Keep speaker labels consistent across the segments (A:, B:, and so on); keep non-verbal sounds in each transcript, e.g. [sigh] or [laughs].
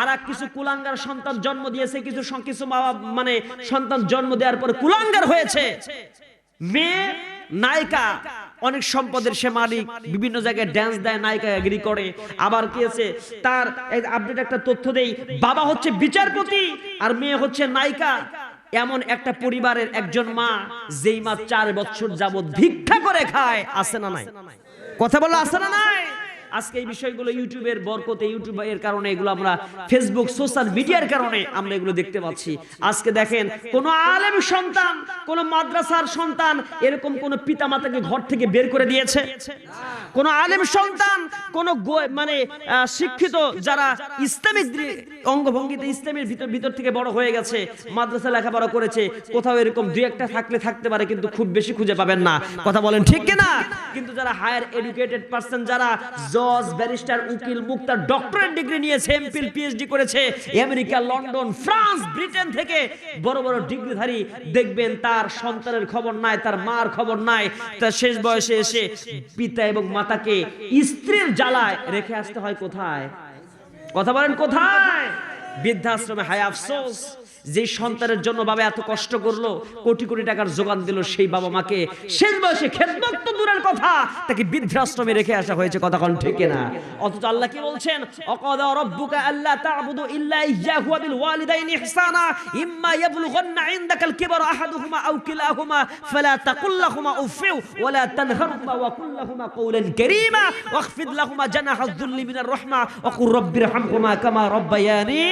A: আর এক কিছু কুলাঙ্গার সন্তান জন্ম দিয়েছে, কিছু কিছু মা মানে সন্তান জন্ম দেওয়ার পরে কুলাঙ্গার হয়েছে। মেয়ে, নায়িকা, অনেক সম্পদের সে মালিক, বিভিন্ন জায়গায় ড্যান্স দেয়, নায়িকা এগ্রি করে। আবার কি আছে? তার আপডেট একটা তথ্য দেই, বাবা হচ্ছে বিচারপতি আর মেয়ে হচ্ছে নায়িকা। এমন একটা পরিবারের একজন মা, যেই মা চার বছর যাবত ভিক্ষা করে খায়, আছে না নাই? কথা বলো, আছে না নাই? আজকে এই বিষয়গুলো ইউটিউবের বরকতে ইউটিউবের কারণে এগুলো আমরা ফেসবুক সোশ্যাল মিডিয়ার কারণে আমরা এগুলো দেখতে পাচ্ছি। আজকে দেখেন, কোন আলেম সন্তান, কোন মাদ্রাসার সন্তান এরকম কোন পিতা মাতাকে ঘর থেকে বের করে দিয়েছে। কোন আলেম সন্তান, কোন মানে শিক্ষিত যারা ইসলামিক অঙ্গভঙ্গিতে ইসলামের ভিতর ভিতর থেকে বড় হয়ে গেছে, মাদ্রাসা লেখাপড়া করেছে, কোথাও এরকম দুই একটা থাকলে থাকতে পারে, কিন্তু খুব বেশি খুঁজে পাবেন না। কথা বলেন ঠিক কিনা? কিন্তু যারা হায়ার এডুকেটেড পার্সন যারা জজ, ব্যারিস্টার, উকিল মুক্তার ডক্টরেট ডিগ্রি নিয়েছে এমপিল পিএইচডি করেছে। আমেরিকা, লন্ডন, ফ্রান্স, ব্রিটেন থেকে বড় বড় ডিগ্রিধারী দেখবেন তার সন্তানের খবর নাই, তার মার খবর নাই। তার শেষ বয়সে এসে পিতা এবং মাতাকে স্ত্রীর জ্বালায় রেখে আসতে হয় কোথায়? কথা বলেন কোথায়? বৃদ্ধাশ্রমে, হায় আফসোস। যে সন্তানের জন্য বাবা এত কষ্ট করল, কোটি কোটি টাকার যোগান দিল সেই বাবা মাকে, শেষ বয়সে খেদমত দূরের কথা, তাকে বৃদ্ধাশ্রমে রেখে আসা হয়েছে, কথা কোন ঠিক না অথচ আল্লাহ কি বলছেন? অকদা রাব্বুকা আল্লা তা'বুদু ইল্লা ইয়্যাহু ওয়া বিল ওয়ালিদাইনি ইহসানা, ইম্মা ইয়াবলুগান্না ইনদাকাল কিবারা আহাদুহুমা আও কিলাহুমা, ফালা তাকুল লাহুমা উফিউ ওয়া লা তানহারহুমা ওয়া কুল লাহুমা কওলান কারীমা ওয়াখফিদ লাহুমা জানাহা যুল্লি মিনার রাহমা, ওয়া কুর রাব্বিরহামহুমা কামা রাব্বায়ানি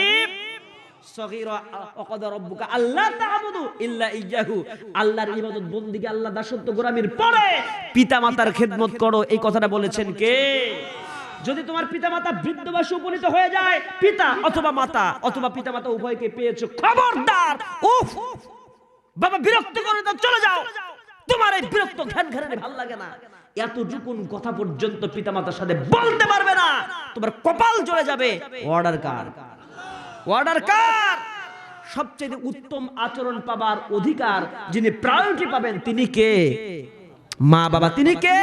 A: যদি তোমার বৃদ্ধ হয়ে যায়, পিতা অথবা মাতা অথবা উভয়কে খবরদার বাবা, বিরক্ত করে চলে যাও। তোমার এই বিরক্ত ঘ্যান ঘ্যানে ভালো লাগে না। এতটুকুন কথা পর্যন্ত পিতামাতার সাথে বলতে পারবে না। তোমার কপাল চলে যাবে। অর্ডার কার অর্ডার কার? সবচেয়ে উত্তম আচরণ পাবার অধিকার যিনি প্রায়োরিটি পাবেন তিনি কে? মা বাবা তিনি কে?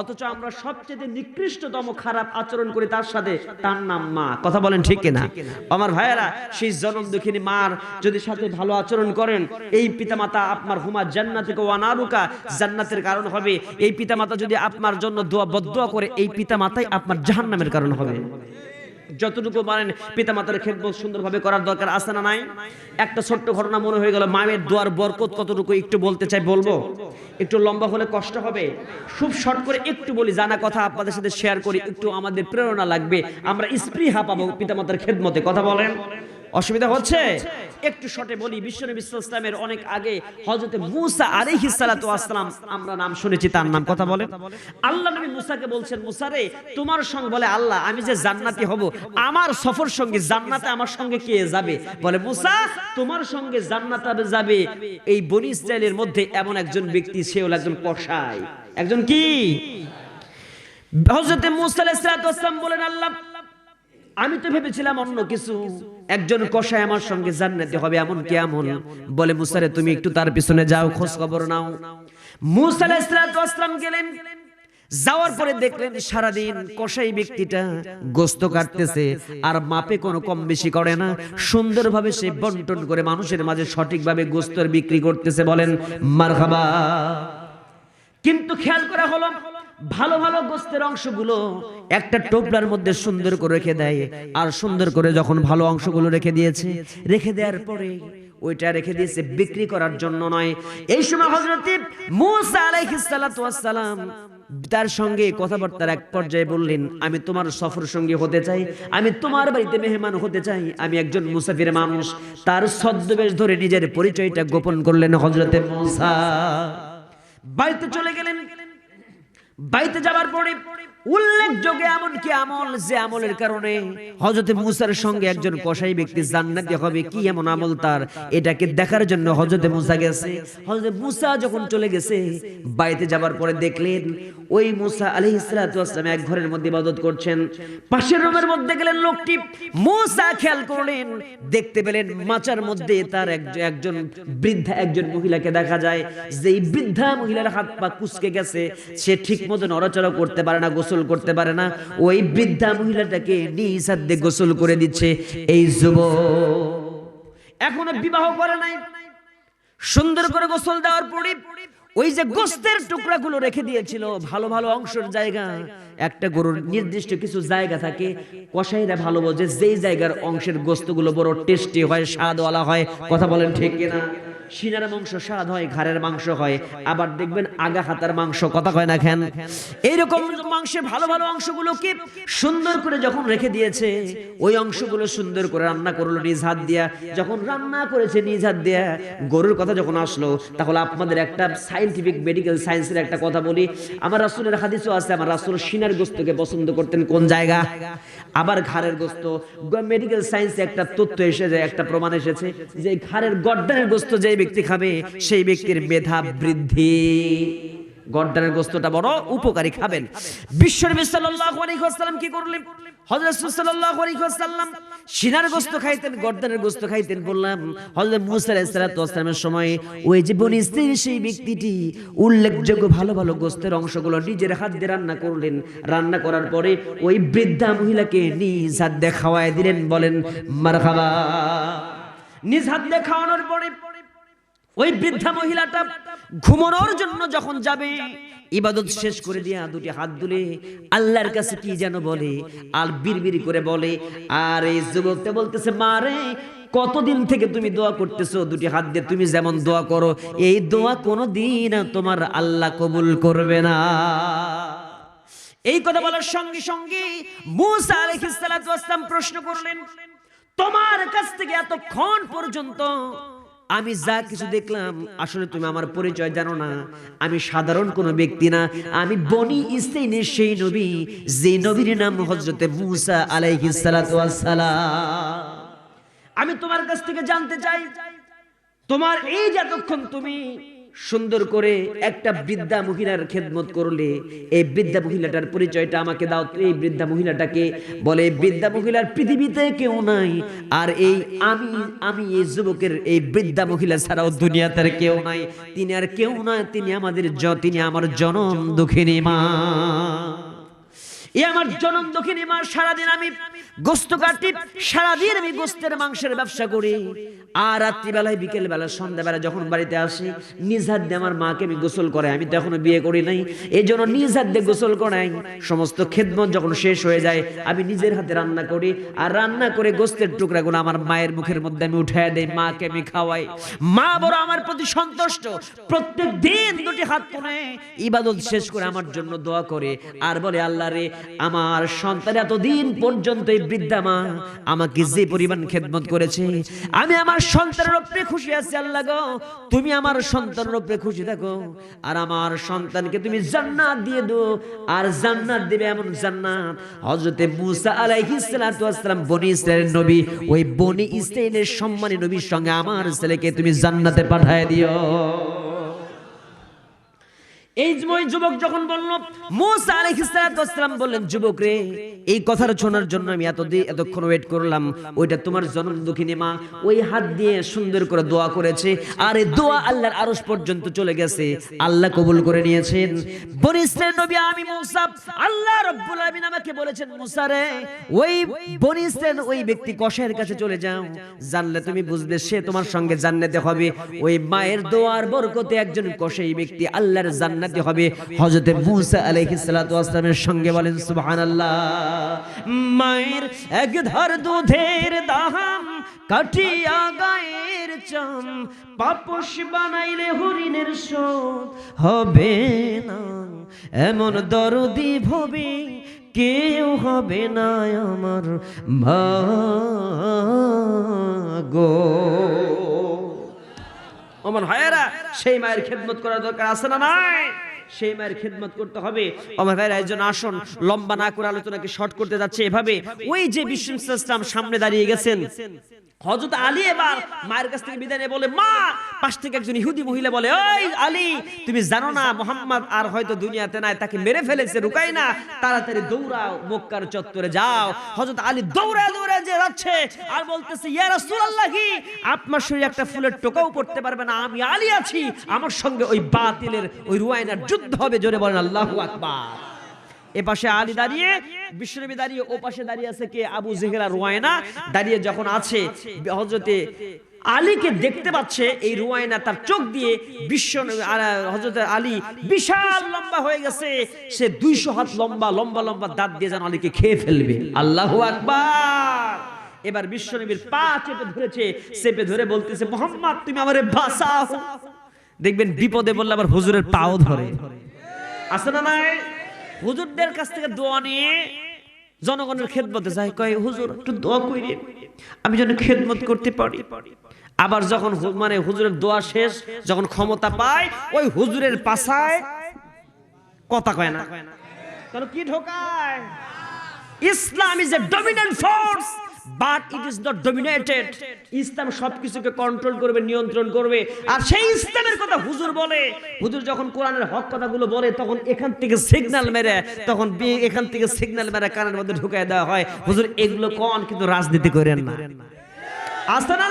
A: অথচ আমরা সবচেয়ে নিকৃষ্টতম খারাপ আচরণ করি তার সাথে, তার নাম মা। কথা বলেন ঠিক কিনা? আমার ভাইয়েরা, সেই জনম দুঃখিনী মার যদি সাথে ভালো আচরণ করেন, এই পিতামাতা আপনার হুমা জান্নাতিকে ওয়ানারুকা জান্নাতের কারণ হবে। এই পিতামাতা যদি আপনার জন্য দোয়া বদোয়া করে, এই পিতামাতাই আপনার জাহান্নামের কারণ হবে। যতটুকু পারেন পিতা মাতার খেদমত সুন্দরভাবে করার দরকার আছে না নাই? একটা ছোট্ট ঘটনা মনে হয়ে গেল, মায়ের দোয়ার বরকত কতটুকু একটু বলতে চাই, বলব? একটু লম্বা হলে কষ্ট হবে। খুব শর্ট করে একটু বলি, জানা কথা আপনাদের সাথে শেয়ার করি, একটু আমাদের প্রেরণা লাগবে। আমরা স্পৃহা পাবো পিতা মাতার খেদমতে, কথা বলেন? অসুবিধা হচ্ছে? একটু শর্টে বলি বিশ্বনবী ইসলামের অনেক আগে হযরতে মুসা আলাইহিস সালাতু আসসালাম আমরা নাম শুনেছি, তার নাম কথা বলেন। আল্লাহ নবী মুসাকে বলছেন, মুসা রে, তোমার সঙ্গে বলে, আল্লাহ, আমি যে জান্নাতি হব, আমার সফর সঙ্গে জান্নাতে আমার সঙ্গে কে যাবে? বলে, মুসা, তোমার সঙ্গে জান্নাতে যাবে। এই বনি ইসরায়েলের মধ্যে এমন একজন ব্যক্তি সে হলো একজন কসাই। একজন কি? হযরতে মুসা আলাইহিস সালাতু আসসালাম বলেন, আল্লাহ, আমি তো ভেবেছিলাম অন্য কিছু। একজন কষায় আমার সঙ্গে জান্নাতে হবে এমন কি এমন? বলে, মুসারে, তুমি একটু তার পিছনে যাও খোঁজ খবর নাও। মুসা আলাইহিস সালাতু আসসালাম গেলেন। যাওয়ার পরে দেখলেন সারাদিন কষাই ব্যক্তিটা গোস্ত কাটতেছে আর মাপে কোনো কম বেশি করে না। সুন্দরভাবে সে বন্টন করে মানুষের মাঝে সঠিকভাবে গোস্তর বিক্রি করতেছে, বলেন, মারহাবা। কিন্তু খেয়াল করা হলো ভালো ভালো গোস্তের অংশগুলো একটা টোপলার মধ্যে সুন্দর করে রেখে দেয়। আর সুন্দর করে যখন ভালো অংশগুলো রেখে দিয়েছে, রেখে দেওয়ার পরে ওইটা রেখে দিয়েছে বিক্রি করার জন্য নয়। এই সময় হযরত মুসা আলাইহিস সালাতু ওয়াসসালাম তার সঙ্গে কথাবার্তার এক পর্যায়ে বললেন, আমি তোমার সফর সঙ্গী হতে চাই, আমি তোমার বাড়িতে মেহমান হতে চাই, আমি একজন মুসাফির মানুষ। তার ছদ্মবেশ ধরে নিজের পরিচয়টা গোপন করলেন হযরতে মুসা। বাড়িতে চলে গেলেন। বাড়িতে যাবার পরে উল্লেখযোগ্য এমন কি আমল যে আমলের কারণে হজরত মুসার সঙ্গে একজন কসাই ব্যক্তি জান্নাতি হবে, কি এমন আমল তার? এটাকে দেখার জন্য হজরত মুসা গেছে। হজরত মুসা যখন চলে গেছে, বাইতে যাবার পরে দেখলেন ওই মুসা আলাইহিস সালাতু ওয়াসসালাম এক ঘরের মধ্যে ইবাদত করছেন। পাশের রুমের মধ্যে গেলেন লোকটি। মুসা খেয়াল করলেন, দেখতে পেলেন মাচার মধ্যে তার একজন বৃদ্ধা, একজন মহিলাকে দেখা যায়। যে এই বৃদ্ধা মহিলার হাত পা কুচকে গেছে, সে ঠিক মতো নড়াচড়া করতে পারে না, গোসল করতে পারে না। ওই বৃদ্ধা মহিলাটাকে নিজ হাতে গোসল করে দিচ্ছে। এই যুবক এখনও বিবাহ করে নাই। সুন্দর করে গোসল দেওয়ার পরে ওই যে গোস্তের টুকরাগুলো রেখে দিয়েছিল ভালো ভালো অংশের জায়গা একটা গরুর নির্দিষ্ট কিছু জায়গা থাকে কষাইরা ভালো বোঝে যেই জায়গার অংশের গোস্তগুলো বড় টেস্টি হয় স্বাদওয়ালা হয়। কথা বলেন ঠিক কিনা? সিনার মাংস স্বাদ হয়, ঘাড়ের মাংস হয়। আবার দেখবেন আগা হাতার মাংস, কথা কয় না খেন এইরকম মাংসের ভালো ভালো অংশগুলোকে সুন্দর করে যখন রেখে দিয়েছে, ওই অংশগুলো সুন্দর করে রান্না করল নিজ হাত দিয়া। যখন রান্না করেছে নিজ হাত দিয়া, গরুর কথা যখন আসলো, তাহলে আপনাদের একটা সাইন্টিফিক মেডিকেল সায়েন্সের একটা কথা বলি। আমার রাসুলের হাদিসও আছে, আমার রাসুল সিনার গোস্তকে পছন্দ করতেন কোন জায়গা? আবার ঘাড়ের গোস্ত। মেডিকেল সায়েন্সে একটা তথ্য এসে যায়, একটা প্রমাণ এসেছে যে ঘাড়ের গর্দানের গোস্ত যে ব্যক্তি খাবে সেই ব্যক্তির মেধা বৃদ্ধি। গর্দানের গোস্তটা বড় উপকারী খাবেন। বিশ্বনবী সাল্লাল্লাহু আলাইহি ওয়াসাল্লাম কি করলেন? হযরত সাল্লাল্লাহু আলাইহি ওয়াসাল্লাম সিনার গোস্ত খাইতেন গর্দানের গোস্ত খাইতেন বললাম হযরত মুসা আলাইহিস সালাতু সময় ওই যে বনি ইসরাইলের সেই ব্যক্তিটি উল্লেখযোগ্য ভালো ভালো গোস্তের অংশগুলো নিজের হাত দিয়ে রান্না করলেন। রান্না করার পরে ওই বৃদ্ধা মহিলাকে নিজ হাত দিয়ে খাওয়ায় দিলেন বলেন মারহাবা। নিজ হাত দিয়ে খাওয়ানোর পরে ওই বৃদ্ধা মহিলাটা ঘুমানোর জন্য যখন যাবে, ইবাদত শেষ করে দিয়া দুটি হাত দুলে আল্লাহর কাছে কি যেন বলে, আর বিড়বিড়ি করে বলে, আর এই যুবকটা বলতেছে মারে কতদিন থেকে তুমি দোয়া করতেছো? দুটি হাত দিয়ে তুমি যেমন দোয়া করো, এই দোয়া কোনো দিন তোমার আল্লাহ কবুল করবে না। এই কথা বলার সঙ্গে সঙ্গে মুসা আলাইহিস সালাতু ওয়াসসালাম প্রশ্ন করলেন, তোমার কাছ থেকে এতক্ষণ পর্যন্ত আমি যা কিছু দেখলাম আসলে তুমি আমার পরিচয় জানো না। আমি সাধারণ কোনো ব্যক্তি না। আমি বনি ইসরাইলের সেই নবী যে নবীর নাম হজরতে মুসা আলাইহিস সালাতু ওয়াসসালাম আমি তোমার কাছ থেকে জানতে চাই তোমার এই যতক্ষণ তুমি সুন্দর করে একটা বৃদ্ধা মহিলার খেদমত করলে এই বৃদ্ধা মহিলাটার পরিচয়টা আমাকে দাও। এই বৃদ্ধা মহিলাটাকে বলে, বৃদ্ধা মহিলার পৃথিবীতে কেউ নাই, আর এই আমি আমি এই যুবকের এই বৃদ্ধা মহিলা ছাড়াও দুনিয়াতে আর কেউ নাই। তিনি আর কেউ নয় তিনি আমাদের তিনি আমার জনম দুঃখিনী মা। এ আমার জনম দক্ষিণী মা, সারাদিন আমি গোস্ত কাটি, সারাদিন আমি গোস্তের মাংসের ব্যবসা করি। আর রাত্রিবেলায় বিকেল বেলা সন্ধ্যাবেলা যখন বাড়িতে আসি নিজ দিয়ে আমার মাকে আমি গোসল করে আমি তো এখনও বিয়ে করি নাই। এই জন্য নিজ দিয়ে গোসল করাই। সমস্ত খেদমত যখন শেষ হয়ে যায়, আমি নিজের হাতে রান্না করি। আর রান্না করে গোস্তের টুকরাগুলো আমার মায়ের মুখের মধ্যে আমি উঠায় দেই, মাকে আমি খাওয়াই। মা বড় আমার প্রতি সন্তুষ্ট। প্রত্যেক দিন দুটি হাত তুলে ইবাদত শেষ করে আমার জন্য দোয়া করে। আর বলে, আল্লাহ রে, আমার সন্তান এতদিন পর্যন্ত এই বৃদ্ধা মা আমাকে যে পরিমাণ খেদমত করেছে, আমি আমার সন্তানের উপরে খুশি আছি আল্লাহ গো। তুমি আমার সন্তান উপরে খুশি থাকো। আর আমার সন্তানকে তুমি জান্নাত দিয়ে দো আর জান্নাত দিবে এমন জান্নাত। হযরতে মুসা আলাইহিস সালাতু ওয়াসসালাম বনি ইসরাইলের নবী, ওই বনি ইসরাইলের সম্মানী নবীর সঙ্গে আমার ছেলেকে তুমি জান্নাতে পাঠিয়ে দিও। এই যুবক যখন মুসা বললেন, যুবক রে, এই কথাটা শোনার জন্য আমি এত এতক্ষণ ওয়েট করলাম। ওইটা তোমার জন্ম দুঃখিনী মা। ওই হাত দিয়ে সুন্দর করে দোয়া করেছে। আর এই দোয়া আল্লাহর পর্যন্ত চলে গেছে। আল্লাহ কবুল করে নিয়েছেন। নবী আমি আল্লাহ রাব্বুল আমাকে বলেছেন রে, ওই ওই ব্যক্তি কাছে চলে যাও। জানলে তুমি বুঝবে, সে তোমার সঙ্গে জান্নাতে হবে। ওই মায়ের দোয়ার বরকতে একজন কষাই ব্যক্তি আল্লাহর জান্নাতি হবে। হযরতে মুসা আলাইহিস সালাতু ওয়াসসালামের সঙ্গে বলেন, সুবহানাল্লাহ, মায়ের এক ধার দুধের দাহাম কাটিয়া গায়ের চাম পাপস বানাইলে হরিণের শোধ হবে না। এমন দরদি ভবি কেউ হবে না আমার ভাগো আমার ভাইয়েরা সেই মায়ের খেদমত করার দরকার আছে না নাই? সেই মায়ের খেদমত করতে হবে। আমার ভাইয়েরা একজন আসন লম্বা না করে আলোচনাকে শর্ট করতে যাচ্ছে এভাবে। ওই যে বিশ্ব সামনে দাঁড়িয়ে গেছেন। হযরত আলী এবার মায়ের কাছ থেকে বিদায় নিয়ে, বলে, মা! পাশ থেকে একজন ইহুদি মহিলা বলে, ওই আলী, তুমি জানো না, মোহাম্মদ আর হয়তো দুনিয়াতে নাই, তাকে মেরে ফেলেছে রুকাই না তাড়াতাড়ি দৌড়াও, মক্কার চত্বরে যাও। হযরত আলী দৌড়ায় দৌড়ায় যে যাচ্ছে, আর বলতেছে, ইয়া রাসূলুল্লাহ কি আপনার শরীরে একটা ফুলের টোকাও পড়তে পারবে না, আমি আলী আছি, আমার সঙ্গে ওই বাতিলের, ওই রুয়াইনার যুদ্ধ হবে জোরে বলেন, আল্লাহু আকবার। এ পাশে আলী দাঁড়িয়ে, বিশ্বনবী দাঁড়িয়ে, ও পাশে দাঁড়িয়ে আছে কে? আবু জেহেরা রুয়ায়না। দাঁড়িয়ে যখন আছে হজরতে আলীকে দেখতে পাচ্ছে, এই রুয়ায়না তার চোখ দিয়ে বিশ্ব হজরত আলী বিশাল লম্বা হয়ে গেছে। সে দুইশো হাত লম্বা লম্বা লম্বা দাঁত দিয়ে যেন আলীকে খেয়ে ফেলবে। আল্লাহ আকবার! এবার বিশ্বনবীর পা চেপে ধরেছে, চেপে ধরে বলতেছে, মোহাম্মদ, তুমি আমারে বাঁচাও। দেখবেন বিপদে বললে আবার হুজুরের পাও ধরে। আছে না নাই? হুজুরদের কাছ থেকে দোয়া নিয়ে জনগণের খেদমতে যায় কয় হুজুর একটু দোয়া কইরে। আমি যেন খেদমত করতে পারি। আবার যখন মানে হুজুরের দোয়া শেষ যখন ক্ষমতা পায় ওই হুজুরের পাশায় কথা কয় না। কেন কি ঢোকায়? Islam is a dominant force but it is not dominated ইসলাম সবকিছুকে কন্ট্রোল করবে, নিয়ন্ত্রণ করবে। আর সেই ইসলামের কথা হুজুর বলে। হুজুর যখন কোরআনের হক কথাগুলো বলে, তখন এখান থেকে সিগন্যাল মেরে, তখন এখান থেকে সিগন্যাল মেরে কানের মধ্যে ঢুকায় দেওয়া হয়। হুজুর, এগুলো কন, কিন্তু রাজনীতি করেন না। আসতে না?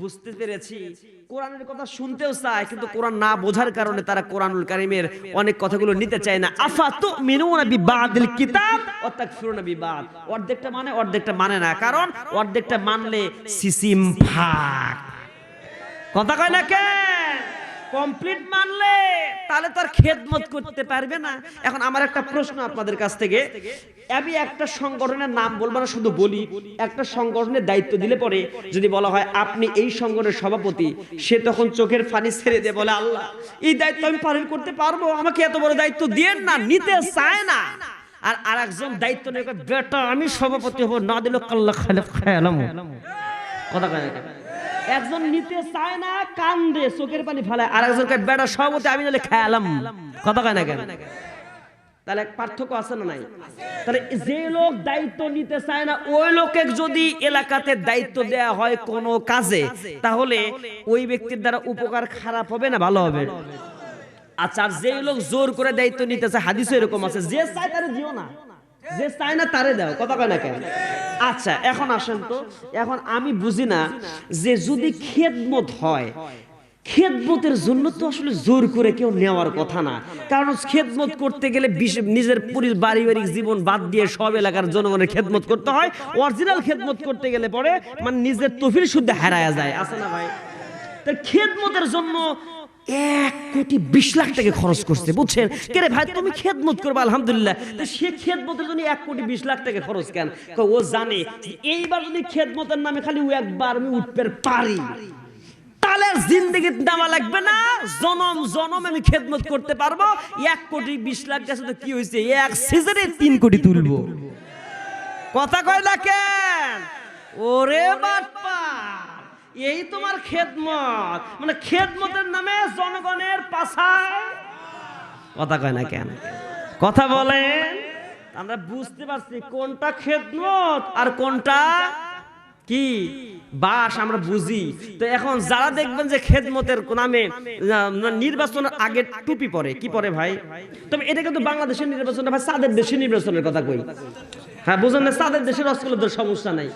A: বুঝতে পেরেছি। কোরআনের কথা শুনতেও চায়, কিন্তু কোরআন না বোঝার কারণে তারা কোরআনুল কারিমের অনেক কথাগুলো নিতে চায় না। আফা তো মেনু মিনুনা বিবাদিল কিতাব অর্থাৎ তাকফিরুনা বিবাদ। অর্ধেকটা মানে অর্ধেকটা মানে না। কারণ অর্ধেকটা মানলে সিসিম ভাগ কথা কয় না কেন কমপ্লিট মানলে তাহলে তো তার খেদমত করতে পারবে না। এখন আমার একটা প্রশ্ন আপনাদের কাছ থেকে। আমি একটা সংগঠনের নাম বলব না, শুধু বলি, একটা সংগঠনের দায়িত্ব দিলে পরে যদি বলা হয় আপনি এই সংগঠনের সভাপতি, সে তখন চোখের পানি ছেড়ে দিয়ে বলে আল্লাহ, এই দায়িত্ব আমি পালন করতে পারব, আমাকে এত বড় দায়িত্ব দিয়েন না, নিতে চায় না। আর আরেকজন দায়িত্ব নিয়ে বেটা আমি সভাপতি হব, না দিল কাল্লা খালে খেয়ালাম কথা কয়? একজন নিতে চায় না, কান্দে, চোখের পানি ফেলায়। আর একজন কয় বেটা সভাপতি, আমি নাহলে খেয়ালাম। কথা কয় না কেন? তাহলে পার্থক্য আছে না নাই? তাহলে যে লোক দায়িত্ব নিতে চায় না, ওই লোকে যদি এলাকাতে দায়িত্ব দেয়া হয় কোনো কাজে, তাহলে ওই ব্যক্তির দ্বারা উপকার খারাপ হবে না ভালো হবে? আচ্ছা যে লোক জোর করে দায়িত্ব নিতে চায় হাদিসও এরকম আছে। যে চায় তারে দিও না। যে চায় না তারে দাও, কথা কয় না কেন? আচ্ছা এখন আসেন তো। এখন আমি বুঝি না যে যদি খেদমত হয়, খেদমতের জন্য তো আসলে জোর করে কেউ নেওয়ার কথা না। কারণ খেদমত করতে গেলে নিজের পুরি পারিবারিক জীবন বাদ দিয়ে সব এলাকার জনগণের খেদমত করতে হয়। অরিজিনাল খেদমত করতে গেলে পরে মানে নিজের তফিল শুদ্ধ হারায়া যায়। আছে না ভাই? তা খেদমতের জন্য এক কোটি বিশ লাখ টাকা খরচ করছে বুঝছেন? কে রে ভাই তুমি খেদমত করবে আলহামদুলিল্লাহ। তা সে খেদমতের জন্য এক কোটি বিশ লাখ টাকা খরচ কেন? ও জানে এইবার যদি খেদমতের নামে খালি ও একবার আমি উঠতে পারি। তাহলে জিন্দগি দেওয়া লাগবে না। জনম জনম আমি খেদমত করতে পারব। এক কোটি বিশ লাখ গেছে তো কি হয়েছে? এক সিজনে তিন কোটি তুলবো। কথা কয় না কেন? ওরে বাপ্পা! এই তোমার খেদমত। মানে খেদমতের নামে জনগণের পাশায়। কথা কয় না কেন? কথা বলেন। আমরা বুঝতে পারছি কোনটা খেদমত আর কোনটা কি? বাস আমরা বুঝি। তো এখন যারা দেখবেন যে খেদমতের নামে নির্বাচনের আগে টুপি পরে, কি পরে ভাই? তবে এটা কিন্তু বাংলাদেশের নির্বাচন ভাই, সাদের দেশের নির্বাচনের কথা কই। হ্যাঁ বুঝলেন না, সাদের দেশের অস্কুলদের সমস্যা নাই।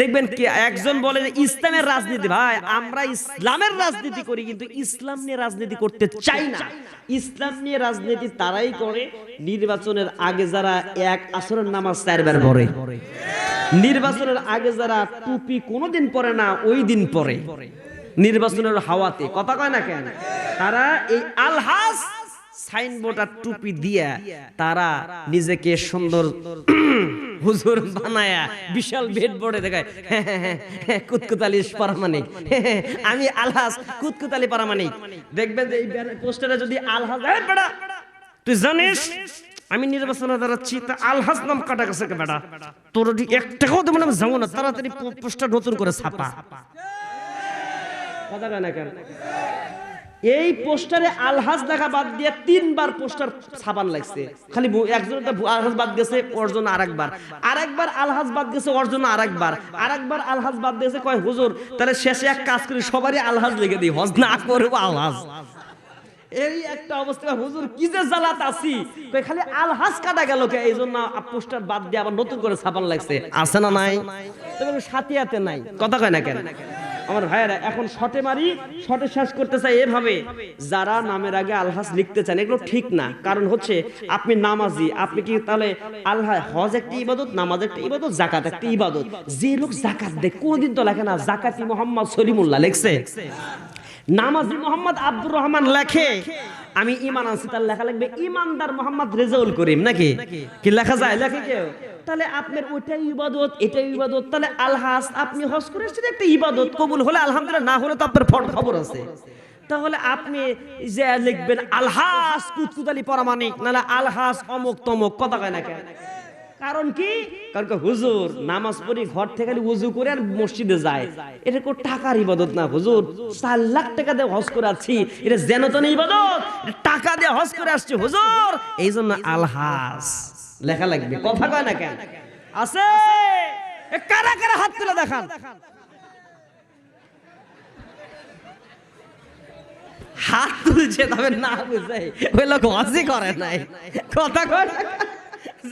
A: দেখবেন কি, একজন বলে যে, ইসলামের রাজনীতি, ভাই, আমরা ইসলামের রাজনীতি করি, কিন্তু ইসলাম নিয়ে রাজনীতি করতে চাই না। ইসলাম নিয়ে রাজনীতি তারাই করে। নির্বাচনের আগে যারা এক আসরের নামাজ চারবার পড়ে, নির্বাচনের আগে যারা টুপি কোনোদিন পরে না, ওই দিন পরে। নির্বাচনের হাওয়াতে, কথা কয় না কেন? তারা এই আলহাস সাইনবোর্ড আর টুপি দিয়া তারা নিজেকে সুন্দর [coughs] হুজুর বানায়া বিশাল বেড বোর্ডে দেখায়। [laughs] কুতকুতালি পারামানিক [laughs] আমি আলহাস কুতকুতালি পারামানিক দেখবেন যে এই পোস্টারে যদি আলহাস এই বেটা তুই জানিস আমি নির্বাচনে দাঁড়াচ্ছি তা আলহাজ নাম কাটা গেছে কে বেটা? তোর এক টাকাও দেবো না যাব না। তাড়াতাড়ি পোস্টার নতুন করে ছাপা। কথা না কেন? এই পোস্টারে আলহাজ দেখা বাদ দিয়ে তিনবার পোস্টার ছাপান লাগছে। খালি একজন আলহাজ বাদ গেছে, ওর জন্য আরেকবার। আরেকবার আলহাজ বাদ গেছে, ওর জন্য আরেকবার। আরেকবার আলহাজ বাদ দিয়েছে, কয়, হুজুর, তাহলে শেষে এক কাজ করি, সবারই আলহাজ লেগে দিই। হজ না করব আলহাজ। এই একটা অবস্থা, হুজুর, কি যে জ্বালাত আছি? খালি আলহাজ কাটা গেল কে? এই জন্য পোস্টার বাদ দিয়ে আবার নতুন করে ছাপান লাগছে। আছে না নাই? তবে সাথিয়াতে নাই। কথা কয় না কেন? আমার ভাইয়েরা, এখন শটে মারি, শটে শেষ করতে চাই এভাবে। যারা নামের আগে আলহাস লিখতে চান, এগুলো ঠিক না। কারণ হচ্ছে, আপনি নামাজি, আপনি কি তাহলে আল্লাহ হজ একটা ইবাদত, নামাজ একটা ইবাদত জাকাত একটা ইবাদত? যে লোক জাকাত দেয়, কোনদিন তো লেখে না জাকাতি মোহাম্মদ সলিমুল্লাহ লেখছে। নামাজি মোহাম্মদ আব্দুর রহমান লেখে। আমি ইমান আনছি, তার লেখা লাগবে ইমানদার মোহাম্মদ রেজাউল করিম নাকি? কি লেখা যায়? লেখে কেউ? তাহলে আপনার ওইটাই ইবাদত, এটাই ইবাদত। তাহলে আলহাস আপনি হজ করে এসেছেন একটা ইবাদত। কবুল হলে আলহামদুলিল্লাহ, না হলে তো আপনার ফট খবর আছে। তাহলে আপনি যে লিখবেন আলহাস কুতকুতালি পরামানিক, নাহলে আলহাস অমুক তমুক, কথা কয় না কেন? কারণ কি? কারণ হুজুর, নামাজ পড়ি ঘর থেকে উজু করে আর মসজিদে যায়। এটা কোন টাকার ইবাদত না হুজুর। চার লাখ টাকা দিয়ে হজ করে আসছি, এটা যেন তো ইবাদত। টাকা দিয়ে হজ করে আসছি হুজুর। এই জন্য আলহাস লেখা লাগবে। কথা কয় না কেন? আছে। কারা কারা হাত তুলে দেখান? হাত তুলছে তবে না বুঝে। ওই লোক হজই করে নাই। কথা কয় না?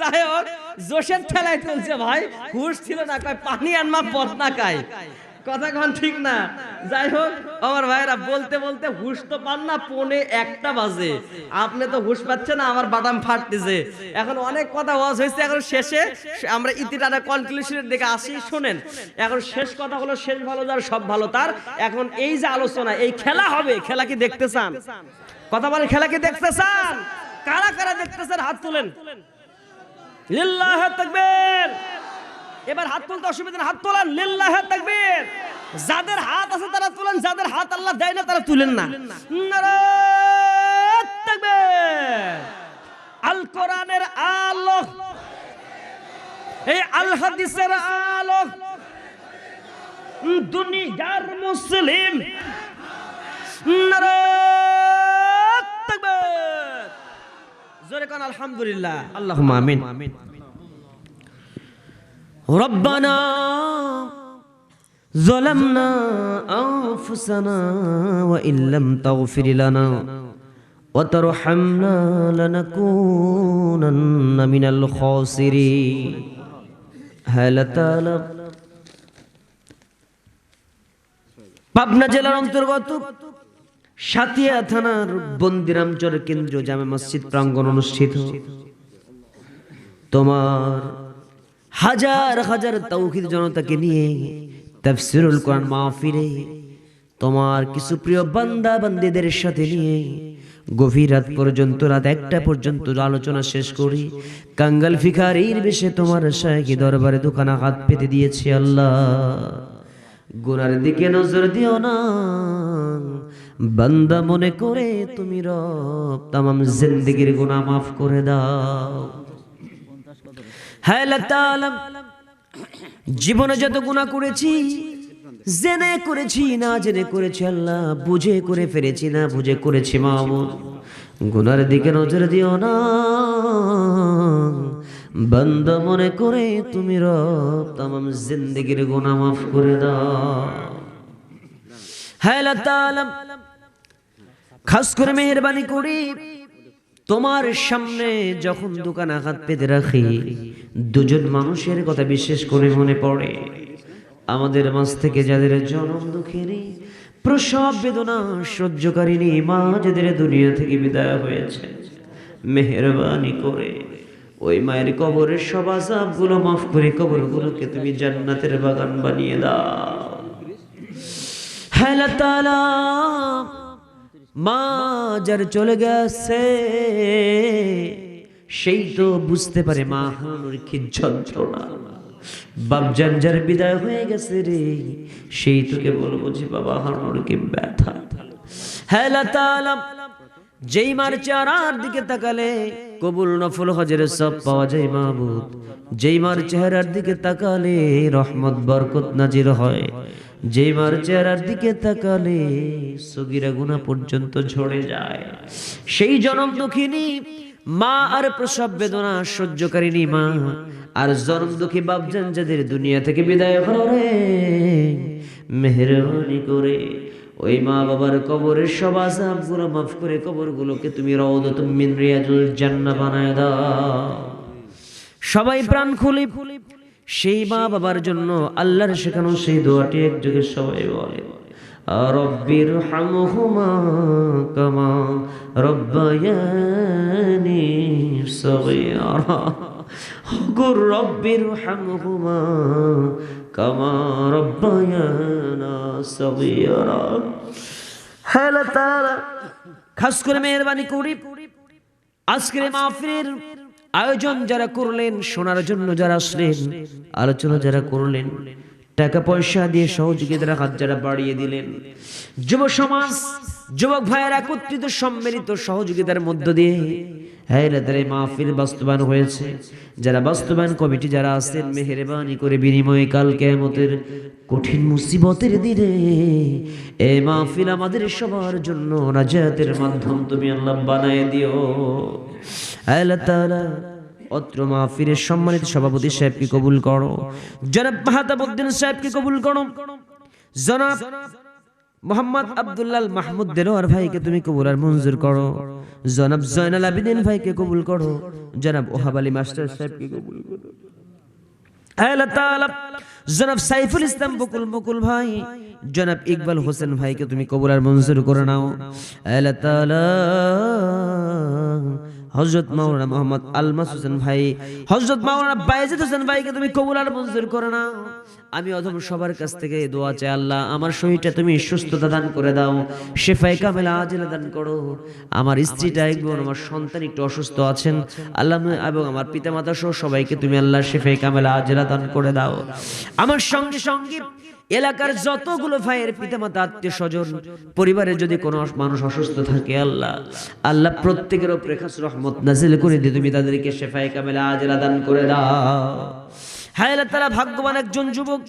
A: যাই হোক জোশের ঠেলায় তুলছে ভাই। হুশ ছিল না কয় পানি আনমা বদনা খায়। কথা কন ঠিক না? যাই হোক আমার ভাইরা, বলতে বলতে হুশ তো পান না, পনে একটা বাজে। আপনি তো হুশ পাচ্ছেন আমার বাদাম ফাটতেছে। এখন অনেক কথা ওয়াজ হয়েছে, এখন শেষে আমরা ইতিটাটা কনক্লুশনের দিকে আসি, শোনেন। এখন শেষ কথা হলো, শেষ ভালো যার, সব ভালো তার। এখন এই যে আলোচনা, এই খেলা হবে, খেলা কি দেখতে চান? কথা বলে খেলা কি দেখতে চান? কারা কারা দেখতে চান হাত তুলেন। লিল্লাহ তাকবীর। এবার হাত তুলতে অসুবিধা হাত তোলেন। লিল্লাহ তাকবীর। যাদের হাত আছে তারা তুলেন, যাদের হাত আল্লাহ দেয় না তারা তুলেন না। আল কোরআনের আলোক এই আল হাদিসের আলোক দুনিয়ার মুসলিম। আলহামদুলিল্লাহ। আল্লাহ আমিন। রব্বানা ظلمنا أنفسنا وإن لم تغفر لنا وترحمنا لنكونن من الخاسرين هل تعلم পাবনা জেলার অন্তর্গত সাতিয়া থানার বন্দিরামচর কেন্দ্র জামে মসজিদ প্রাঙ্গণ অনুষ্ঠিত তোমার হাজার হাজার তৌহিদ জনতাকে নিয়ে তাফসিরুল কোরআন মাহফিলে তোমার কিছু প্রিয় বান্দা বান্দীদের সাথে নিয়ে গভীর রাত পর্যন্ত, রাত একটা পর্যন্ত আলোচনা শেষ করি, কাঙ্গাল ফিকারির বেশে তোমার শাহী দরবারে দোকানা হাত পেতে দিয়েছে আল্লাহ। গুনার দিকে নজর দিও না। বান্দা মনে করে তুমি রব, তামাম জিন্দেগির গুনাহ মাফ করে দাও। হ্যাঁ আল্লাহ জীবনে যত গুণা করেছি, জেনে করেছি, না জেনে করেছি আল্লাহ, বুঝে করে ফেলেছি না বুঝে করেছি মামুন গুনার দিকে নজর দিও না। বন্ধ মনে করে তুমি রব, তামাম জিন্দগির গুনাহ মাফ করে দাও। হ্যাঁ খাস করে মেহরবানি করি। তোমার সামনে যখন দোকান আঘাত পেতে রাখি দুজন মানুষের কথা বিশেষ করে মনে পড়ে। আমাদের মাঝ থেকে যাদের জনম দুঃখেরই প্রসব বেদনা সহ্যকারিনী মা যাদের দুনিয়া থেকে বিদায় হয়েছে মেহরবানি করে ওই মায়ের কবরের সব আজাবগুলো মাফ করে কবরগুলোকে তুমি জান্নাতের বাগান বানিয়ে দাও। হ্যাঁ তাআলা, মা যার চলে গেছে। সেই তো বুঝতে পারে মা হানুর কি যন্ত্রণা। বাপজান যার বিদায় হয়ে গেছে রে। সেই তোকে বলব যে বাবা হানুর কি ব্যথা। আল্লাহ তাআলা, যেই মার চেহারার দিকে তাকালে কবুল নফল হজের সব পাওয়া যায় মাহবুব যেই মার চেহারার দিকে তাকালে রহমত বরকত নাজির হয়। যেই মার চেহারার দিকে তাকালে সগিরা গুনা পর্যন্ত ঝরে যায়। সেই জনম দুঃখিনী, মা আর প্রসব বেদনা সহ্যকারিনী মা, আর জনম দুঃখী বাপজান যাদের দুনিয়া থেকে বিদায় হলো রে, মেহরবানি করে ওই মা বাবার কবরের সব আজাবগুলো মাফ করে কবর গুলোকে তুমি রওদাত মিন রিয়াজুল জান্নাহ বানায় দাও। সবাই প্রাণ খুলি খুলি সেই মা বাবার জন্য আল্লাহর শেখানো সেই দোয়াটি এক যুগে সবাই বলে রব্বির হামহুমা কামা রব্বায়ানি সগীরা, গুর রব্বির হামহুমা কামা রব্বায়ানা সগীরা। হ্যালো তারা খাস করে মেহরবানি করি, আজকের মাহফিলের আয়োজন যারা করলেন, শোনার জন্য যারা আসলেন, আলোচনা যারা করলেন, টাকা পয়সা দিয়ে সহযোগিতার হাত যারা বাড়িয়ে দিলেন, যুব সমাজ, যুবক ভাইয়ের একত্রিত সম্মিলিত সহযোগিতার মধ্য দিয়ে হ্যাঁ এই মাহফিল বাস্তবায়ন হয়েছে। যারা বাস্তবায়ন কমিটি যারা আছেন, মেহেরবানি করে বিনিময়ে কাল কেমতের কঠিন মুসিবতের দিনে এই মাহফিল আমাদের সবার জন্য নাজাতের মাধ্যম তুমি আল্লাহ বানায় দিও। আল্লাহ তাআলা, অত্র মাহফিলের সম্মানিত সভাপতি সাহেবকে কবুল করো। জনাব মাহাতাবুদ্দিন সাহেবকে কবুল করো। জনাব মোহাম্মদ আব্দুল্লাহ মাহমুদ দেলোয়ার ভাইকে তুমি কবুল আর মঞ্জুর করো। জনাব জয়নাল আবিদিন ভাইকে কবুল করো। জনাব ওহাব আলী মাস্টার সাহেবকে কবুল করো। জনাব সাইফুল ইসলাম বকুল বকুল ভাই। জনাব ইকবাল হোসেন ভাইকে তুমি কবুল আর মঞ্জুর করে নাও। আল্লাহ তাআলা হযরত মাওলানা মোহাম্মদ আলমাস হোসেন ভাই। হযরত মাওলানা বাইজিদ হোসেন ভাইকে তুমি কবুল আর মঞ্জুর করে নাও। আমি অধম সবার কাছ থেকে দোয়া চাই আল্লাহ, আমার শরীরটা তুমি সুস্থতা দান করে দাও শেফাই কামেলা আজিলা দান করো। আমার স্ত্রীটা একবার আমার সন্তান একটু অসুস্থ আছেন, আল্লাহ এবং আমার পিতামাতা সহ সবাইকে তুমি আল্লাহ শেফাই কামেলা আজিলা দান করে দাও। আমার সঙ্গে সঙ্গে এলাকার যতগুলো ভাইয়ের পিতামাতা, আত্মীয় স্বজন, পরিবারে যদি কোনো মানুষ অসুস্থ থাকে আল্লাহ আল্লাহ প্রত্যেকের খাস রহমত নাজিল করে দিয়ে তুমি তাদেরকে শেফাই কামেলা আজিলা দান করে দাও। হ্যাঁ আল্লাহ, তারা ভাগ্যবান একজন যুবক।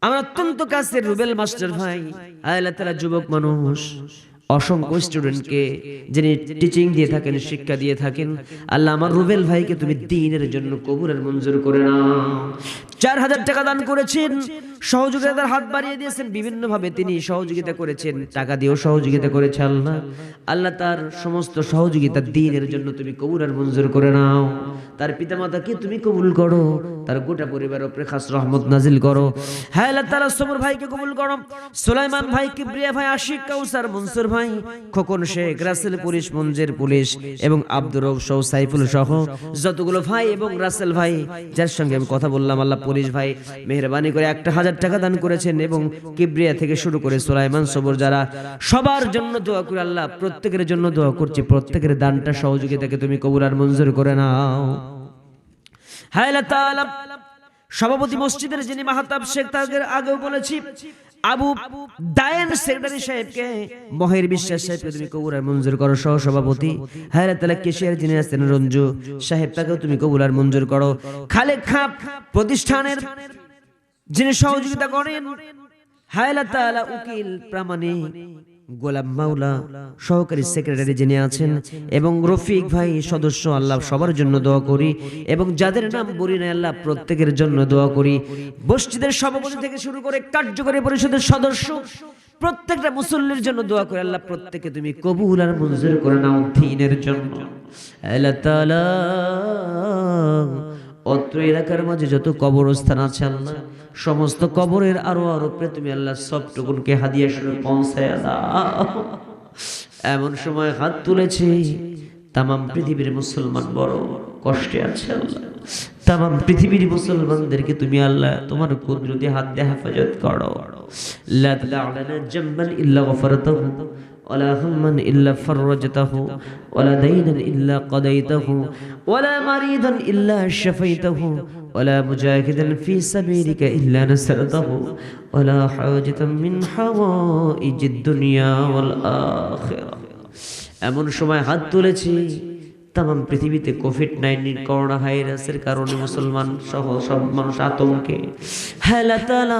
A: আমার অত্যন্ত কাছের রুবেল মাস্টার ভাই। আল্লাহ, তারা যুবক মানুষ। অসংখ্য স্টুডেন্টকে যিনি টিচিং দিয়ে থাকেন, শিক্ষা দিয়ে থাকেন আল্লাহ আমার রুবেল ভাইকে তুমি দিনের জন্য কবুরের মঞ্জুর করে নাও। চার হাজার টাকা দান করেছেন, সহযোগিতার হাত বাড়িয়ে দিয়েছেন বিভিন্ন ভাবে তিনি সহযোগিতা করেছেন, টাকা দিয়েও সহযোগিতা করেছে আল্লাহ। আল্লাহ তার সমস্ত সহযোগিতা দিনের জন্য তুমি কবুরের মঞ্জুর করে নাও। তার পিতামাতাকে তুমি কবুল করো, তার গোটা পরিবার উপরে খাস রহমত নাজিল করো। হ্যাঁ আল্লাহ তাআলা সমর ভাইকে কবুল করো, সুলাইমান ভাই, কিবরিয়া ভাই, আশিক কাউসার, মনসুর ভাই খোকন শেখ, রাসেল পুলিশ, মঞ্জের পুলিশ এবং আব্দুর রব সহ সাইফুল সহ যতগুলো ভাই এবং রাসেল ভাই, যার সঙ্গে আমি কথা বললাম, আল্লাহ পুলিশ ভাই মেহরবানি করে একটা হাজার টাকা দান করেছেন এবং কিবরিয়া থেকে শুরু করে সুলাইমান সবর যারা সবার জন্য দোয়া করে, আল্লাহ প্রত্যেকের জন্য দোয়া করছি, প্রত্যেকের দানটা সহযোগিতাকে তুমি আর মঞ্জুর করে নাও। সভাপতি মসজিদের যিনি মাহাতাব শেখ তাদের আগেও বলেছি আবু দায়েন সেক্রেটারি সাহেবকে, মহের বিশ্বাস সাহেবকে তুমি কবুল আর মঞ্জুর করো সহ সভাপতি হায় আল্লাহ কেশিয়ার যিনি আছেন রঞ্জু সাহেব, তাকেও তুমি কবুল আর মঞ্জুর করো। খালে খাপ প্রতিষ্ঠানের যিনি সহযোগিতা করেন, হায়লা তালা উকিল প্রামাণিক। গোলাম মাওলা, সহকারী সেক্রেটারি যিনি আছেন এবং রফিক ভাই সদস্য, আল্লাহ সবার জন্য দোয়া করি এবং যাদের নাম বলি না আল্লাহ প্রত্যেকের জন্য দোয়া করি। মসজিদের সভাপতি থেকে শুরু করে কার্যকরী পরিষদের সদস্য, প্রত্যেকটা মুসল্লির জন্য দোয়া করে, আল্লাহ প্রত্যেকে তুমি কবুল আর মঞ্জুর করে নাও দিনের জন্য। আল্লাহ তাআলা অত্র এলাকার মাঝে যত কবরস্থান আছে আল্লাহ, সমস্ত কবরের আরও আরও তুমি আল্লাহ সব টুকুনকে হাদিয়া শুনে পৌঁছায় এমন সময় হাত তুলেছি। তামাম পৃথিবীর মুসলমান বড় কষ্টে আছে আল্লাহ। তামাম পৃথিবীর মুসলমানদেরকে তুমি আল্লাহ তোমার কুদরতি হাত দিয়ে হেফাজত করো। লা তাদা জাম্বান ইল্লা গফরতাহু। ولا هما إلا فرجته ولا دينا إلا قضيته ولا مريضا إلا شفيته ولا مجاهدا في سبيلك إلا نصرته ولا حاجة من حوائج الدنيا والآخرة এমন সময় হাত তুলেছি তাম পৃথিবীতে কোভিড নাইন্টিন করোনা ভাইরাসের কারণে মুসলমান সহ সব মানুষ আতঙ্কে হ্যাঁ তালা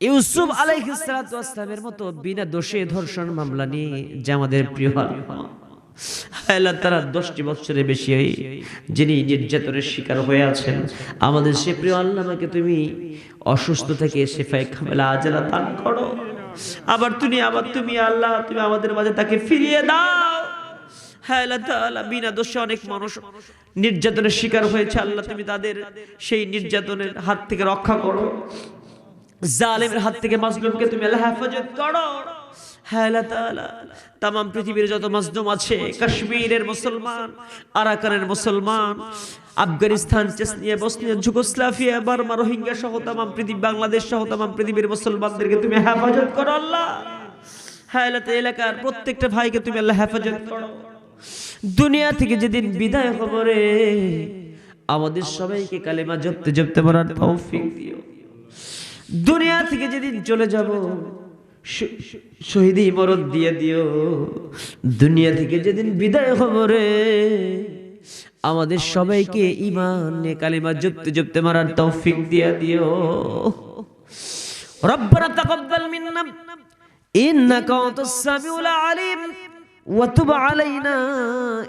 A: ইউসুফ আলাইহিসসালামের মতো বিনা দোষে ধর্ষণ মামলা নিয়ে যে আমাদের প্রিয় আল্লাহ। আল্লাহ তারা দশটি বছরের বেশি যিনি নির্যাতনের শিকার হয়ে আছেন। আমাদের সে প্রিয় আল্লাহকে তুমি অসুস্থ থেকে শেফায় খামেলা আজেলা দান করো। আবার তুমি আবার তুমি আল্লাহ তুমি আমাদের মাঝে তাকে ফিরিয়ে দাও। হ্যাঁ আল্লাহ তাআলা বিনা দোষে অনেক মানুষ নির্যাতনের শিকার হয়েছে। আল্লাহ তুমি তাদের সেই নির্যাতনের হাত থেকে রক্ষা করো। জালেমের হাত থেকে মাজলুমকে তুমি আল্লাহ হেফাজত করো। হ্যাঁ তাম পৃথিবীর যত মাজলুম আছে, কাশ্মীরের মুসলমান, আরাকানের মুসলমান, Afghanistan, Chechnya, Bosnia, Yugoslavia, Burma, Rohingya সহ তাম পৃথিবী, বাংলাদেশ সহ তাম পৃথিবীর মুসলমানদেরকে তুমি হেফাজত করো আল্লাহ। হ্যাঁ এলাকার প্রত্যেকটা ভাইকে তুমি আল্লাহ হেফাজত করো। দুনিয়া থেকে যেদিন বিদায় খবরে আমাদের সবাইকে কালেমা জপতে জপতে মরার তৌফিক দিও। দুনিয়া থেকে যেদিন চলে যাব শ- শ- শহীদি মরদ দিয়ে দিও দুনিয়া থেকে যেদিন বিদায় খবরে আমাদের সবাইকে ইমান নিয়ে কালেমা জপতে জপতে মারার তৌফিক দিয়ে দিও ربنا تقبل منا إنك أنت السميع العليم وتب علينا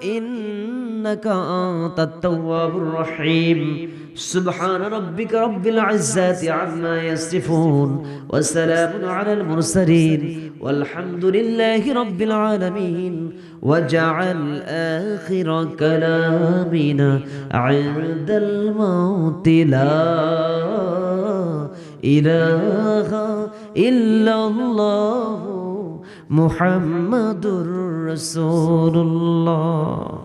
A: إنك أنت التواب الرحيم. سبحان ربك رب العزة عما يصفون وسلام على المرسلين والحمد لله رب العالمين. وجعل آخر كلامنا عند الموت لا إله إلا الله. محمد رسول الله.